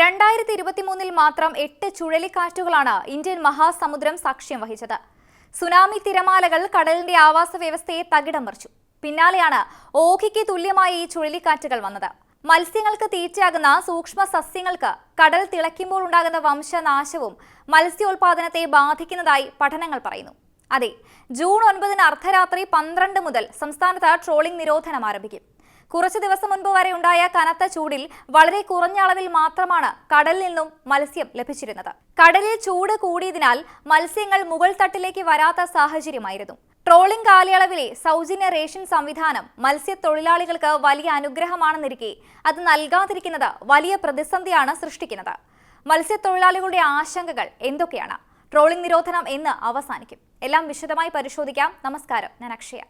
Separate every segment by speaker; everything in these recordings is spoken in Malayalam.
Speaker 1: രണ്ടായിരത്തി ഇരുപത്തിമൂന്നിൽ മാത്രം എട്ട് ചുഴലിക്കാറ്റുകളാണ് ഇന്ത്യൻ മഹാസമുദ്രം സാക്ഷ്യം വഹിച്ചത്. സുനാമി തിരമാലകൾ കടലിന്റെ ആവാസ വ്യവസ്ഥയെ തകിടം മറിച്ചു. പിന്നാലെയാണ് ഓഖിക്ക് തുല്യമായ ഈ ചുഴലിക്കാറ്റുകൾ വന്നത്. മത്സ്യങ്ങൾക്ക് തീറ്റയാകുന്ന സൂക്ഷ്മ സസ്യങ്ങൾക്ക് കടൽ തിളയ്ക്കുമ്പോൾ ഉണ്ടാകുന്ന വംശനാശവും മത്സ്യോൽപാദനത്തെ ബാധിക്കുന്നതായി പഠനങ്ങൾ പറയുന്നു. അതെ ജൂൺ ഒൻപതിന് അർദ്ധരാത്രി പന്ത്രണ്ട് മുതൽ സംസ്ഥാനത്ത് ട്രോളിംഗ് നിരോധനം ആരംഭിക്കും. കുറച്ചു ദിവസം മുൻപ് വരെ ഉണ്ടായ കനത്ത ചൂടിൽ വളരെ കുറഞ്ഞ അളവിൽ മാത്രമാണ് കടലിൽ നിന്നും മത്സ്യം ലഭിച്ചിരുന്നത്. കടലിൽ ചൂട് കൂടിയതിനാൽ മത്സ്യങ്ങൾ മുകൾ തട്ടിലേക്ക് വരാത്ത സാഹചര്യമായിരുന്നു. ട്രോളിംഗ് കാലയളവിലെ സൗജന്യ റേഷൻ സംവിധാനം മത്സ്യത്തൊഴിലാളികൾക്ക് വലിയ അനുഗ്രഹമാണെന്നിരിക്കെ അത് നൽകാതിരിക്കുന്നത് വലിയ പ്രതിസന്ധിയാണ് സൃഷ്ടിക്കുന്നത്. മത്സ്യത്തൊഴിലാളികളുടെ ആശങ്കകൾ എന്തൊക്കെയാണ്? ട്രോളിംഗ് നിരോധനം എന്ന് അവസാനിക്കും. എല്ലാം വിശദമായി പരിശോധിക്കാം. നമസ്കാരം. ഞാൻ അക്ഷയ.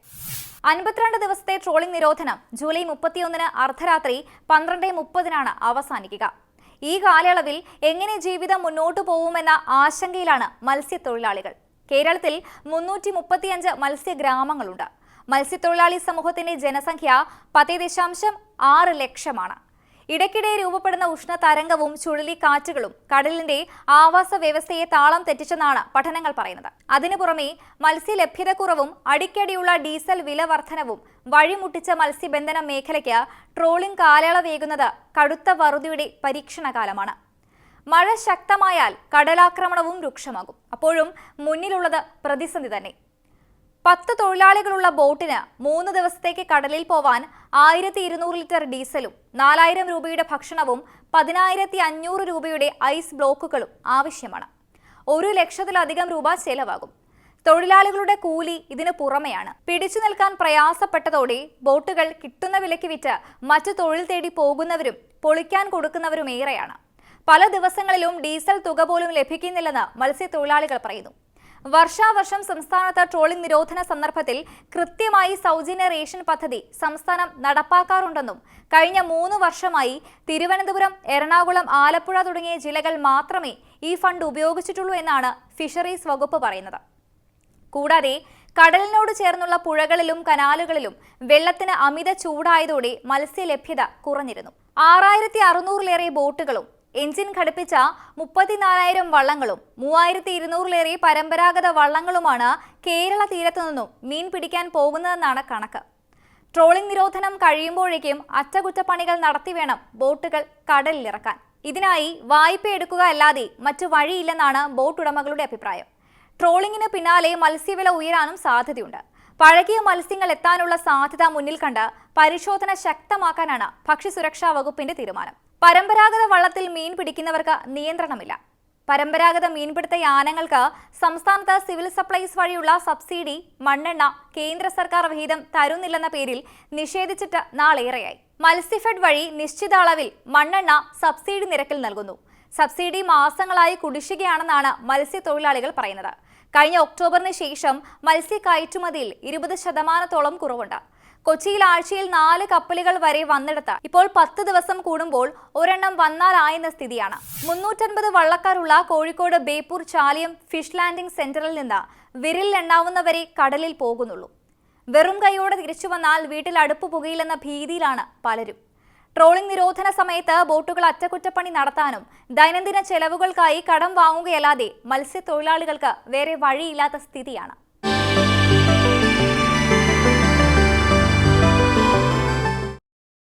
Speaker 1: അൻപത്തിരണ്ട് ദിവസത്തെ ട്രോളിംഗ് നിരോധനം ജൂലൈ മുപ്പത്തിയൊന്നിന് അർദ്ധരാത്രി പന്ത്രണ്ട് മുപ്പതിനാണ് അവസാനിക്കുക. ഈ കാലയളവിൽ എങ്ങനെ ജീവിതം മുന്നോട്ടു പോവുമെന്ന ആശങ്കയിലാണ് മത്സ്യത്തൊഴിലാളികൾ. കേരളത്തിൽ മുന്നൂറ്റി മുപ്പത്തിയഞ്ച് മത്സ്യഗ്രാമങ്ങളുണ്ട്. മത്സ്യത്തൊഴിലാളി സമൂഹത്തിന്റെ ജനസംഖ്യ പത്ത് ദശാംശം ആറ് ലക്ഷമാണ്. ഇടയ്ക്കിടെ രൂപപ്പെടുന്ന ഉഷ്ണ തരംഗവും ചുഴലിക്കാറ്റുകളും കടലിന്റെ ആവാസ വ്യവസ്ഥയെ താളം തെറ്റിച്ചെന്നാണ് പഠനങ്ങൾ പറയുന്നത്. അതിനു പുറമെ മത്സ്യലഭ്യതക്കുറവും അടിക്കടിയുള്ള ഡീസൽ വില വർധനവും വഴിമുട്ടിച്ച മത്സ്യബന്ധന മേഖലയ്ക്ക് ട്രോളിംഗ് കാലയളവേകുന്നത് കടുത്ത വറുതിയുടെ പരീക്ഷണകാലമാണ്. മഴ ശക്തമായാൽ കടലാക്രമണവും രൂക്ഷമാകും. അപ്പോഴും മുന്നിലുള്ളത് പ്രതിസന്ധി തന്നെ. പത്ത് തൊഴിലാളികളുള്ള ബോട്ടിന് മൂന്ന് ദിവസത്തേക്ക് കടലിൽ പോവാൻ ആയിരത്തി ഇരുന്നൂറ് ലിറ്റർ ഡീസലും നാലായിരം രൂപയുടെ ഭക്ഷണവും പതിനായിരത്തി അഞ്ഞൂറ് രൂപയുടെ ഐസ് ബ്ലോക്കുകളും ആവശ്യമാണ്. ഒരു ലക്ഷത്തിലധികം രൂപ ചെലവാകും. തൊഴിലാളികളുടെ കൂലി ഇതിന് പുറമെയാണ്. പിടിച്ചു നിൽക്കാൻ പ്രയാസപ്പെട്ടതോടെ ബോട്ടുകൾ കിട്ടുന്ന വിലയ്ക്ക് വിറ്റ് മറ്റു തൊഴിൽ തേടി പോകുന്നവരും പൊളിക്കാൻ കൊടുക്കുന്നവരും ഏറെയാണ് പല ദിവസങ്ങളിലും ഡീസൽ തുക പോലും ലഭിക്കുന്നില്ലെന്ന് മത്സ്യത്തൊഴിലാളികൾ പറയുന്നു. വർഷാവർഷം സംസ്ഥാനത്ത് ട്രോളിംഗ് നിരോധന സന്ദർഭത്തിൽ കൃത്യമായി സൗജന്യ റേഷൻ പദ്ധതി സംസ്ഥാനം നടപ്പാക്കാറുണ്ടെന്നും കഴിഞ്ഞ മൂന്ന് വർഷമായി തിരുവനന്തപുരം എറണാകുളം ആലപ്പുഴ തുടങ്ങിയ ജില്ലകൾ മാത്രമേ ഈ ഫണ്ട് ഉപയോഗിച്ചിട്ടുള്ളൂ എന്നാണ് ഫിഷറീസ് വകുപ്പ് പറയുന്നത്. കൂടാതെ കടലിനോട് ചേർന്നുള്ള പുഴകളിലും കനാലുകളിലും വെള്ളത്തിന് അമിത ചൂടായതോടെ മത്സ്യലഭ്യത കുറഞ്ഞിരുന്നു. ആറായിരത്തി അറുന്നൂറിലേറെ ബോട്ടുകളും എഞ്ചിൻ ഘടിപ്പിച്ച മുപ്പത്തിനാലായിരം വള്ളങ്ങളും മൂവായിരത്തി ഇരുന്നൂറിലേറെ പരമ്പരാഗത വള്ളങ്ങളുമാണ് കേരള തീരത്തു നിന്നും മീൻ പിടിക്കാൻ പോകുന്നതെന്നാണ് കണക്ക്. ട്രോളിംഗ് നിരോധനം കഴിയുമ്പോഴേക്കും അറ്റകുറ്റപ്പണികൾ നടത്തി വേണം ബോട്ടുകൾ കടലിലിറക്കാൻ. ഇതിനായി വായ്പ എടുക്കുക അല്ലാതെ മറ്റു വഴിയില്ലെന്നാണ് ബോട്ട് ഉടമകളുടെ അഭിപ്രായം. ട്രോളിംഗിന് പിന്നാലെ മത്സ്യവില ഉയരാനും സാധ്യതയുണ്ട്. പഴകിയ മത്സ്യങ്ങൾ എത്താനുള്ള സാധ്യത മുന്നിൽ കണ്ട് പരിശോധന ശക്തമാക്കാനാണ് ഭക്ഷ്യസുരക്ഷാ വകുപ്പിന്റെ തീരുമാനം. പരമ്പരാഗത വള്ളത്തിൽ മീൻ പിടിക്കുന്നവർക്ക് നിയന്ത്രണമില്ല. പരമ്പരാഗത മീൻപിടുത്ത യാനങ്ങൾക്ക് സംസ്ഥാനത്ത് സിവിൽ സപ്ലൈസ് വഴിയുള്ള സബ്സിഡി മണ്ണെണ്ണ കേന്ദ്ര സർക്കാർ വിഹിതം തരുന്നില്ലെന്ന പേരിൽ നിഷേധിച്ചിട്ട് നാളേറെയായി. മത്സ്യഫെഡ് വഴി നിശ്ചിത അളവിൽ മണ്ണെണ്ണ സബ്സിഡി നിരക്കിൽ നൽകുന്നു. സബ്സിഡി മാസങ്ങളായി കുടിശ്ശികയാണെന്നാണ് മത്സ്യത്തൊഴിലാളികൾ പറയുന്നത്. കഴിഞ്ഞ ഒക്ടോബറിന് ശേഷം മത്സ്യ കയറ്റുമതിയിൽ ഇരുപത് ശതമാനത്തോളം കുറവുണ്ട്. കൊച്ചിയിൽ ആഴ്ചയിൽ നാല് കപ്പലുകൾ വരെ വന്നിടത്ത് ഇപ്പോൾ പത്ത് ദിവസം കൂടുമ്പോൾ ഒരെണ്ണം വന്നാലായെന്ന സ്ഥിതിയാണ്. മുന്നൂറ്റൻപത് വള്ളക്കാരുള്ള കോഴിക്കോട് ബേപ്പൂർ ചാലിയം ഫിഷ് ലാൻഡിംഗ് സെന്ററിൽ നിന്ന് വിരലിലെണ്ണാവുന്നവരെ കടലിൽ പോകുന്നുള്ളൂ. വെറും കൈയോടെ തിരിച്ചു വന്നാൽ വീട്ടിൽ അടുപ്പ് പുകയില്ലെന്ന ഭീതിയിലാണ് പലരും. ട്രോളിംഗ് നിരോധന സമയത്ത് ബോട്ടുകൾ അറ്റകുറ്റപ്പണി നടത്താനും ദൈനംദിന ചെലവുകൾക്കായി കടം വാങ്ങുകയല്ലാതെ മത്സ്യത്തൊഴിലാളികൾക്ക് വേറെ വഴിയില്ലാത്ത സ്ഥിതിയാണ്.